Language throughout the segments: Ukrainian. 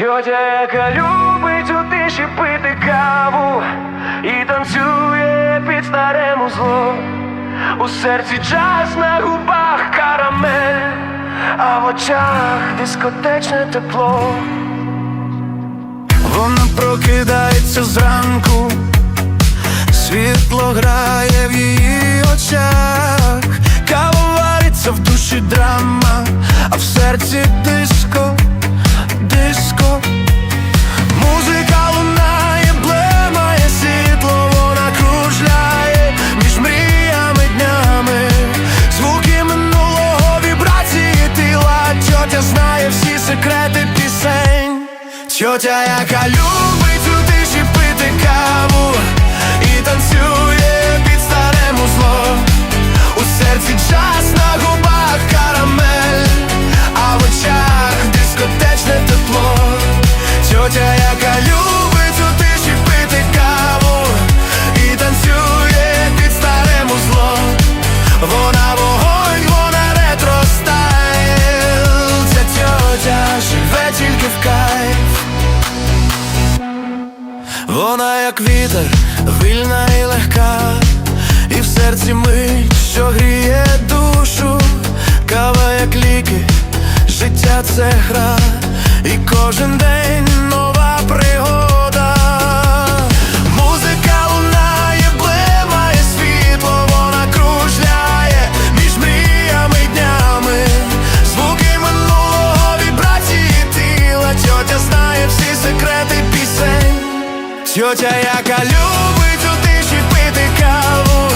Тьотя, любить у тиші пити каву і танцює під старе музло. У серці джаз на губах карамель, а в очах дискотечне тепло. Вона прокидається зранку, світло грає в її очах, кава вариться в душі драма, а в серці диско, тьотя знає всі секрети пісень. Тьотя, яка любить у тиші пити каву і танцює під старе музло У серці час на губах карамель, а в очах дискотечне тепло. Тьотя, яка любить вона як вітер, вільна і легка, і в серці мить, що гріє душу, кава як ліки, життя це гра, і кожен день Тьотя, яка любить у тиші пити каву.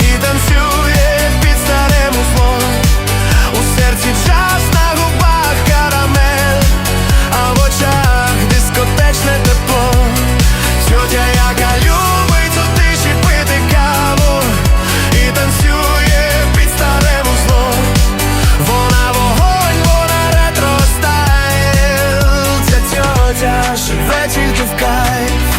І танцює під старе музло У серці час на губах карамель, а в очах дискотечне тепло. Тьотя, яка любить у тиші пити каву. І танцює під старе музло Вона вогонь, вона ретро стайл Ця тьотя живе тільки в кайф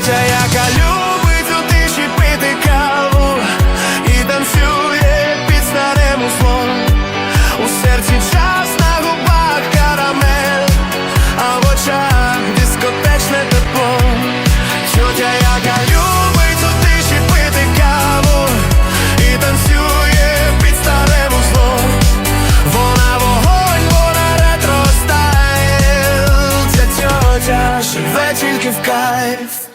Тьотя, яка любить у тиші пити каву. І танцює під старе музло У серці час на губах карамель, а в очах дискотечне тепло. Тьотя, яка любить у тиші пити каву. І танцює під старе музло Вона вогонь, вона ретро стайл Ця тьотя живе тільки в кайф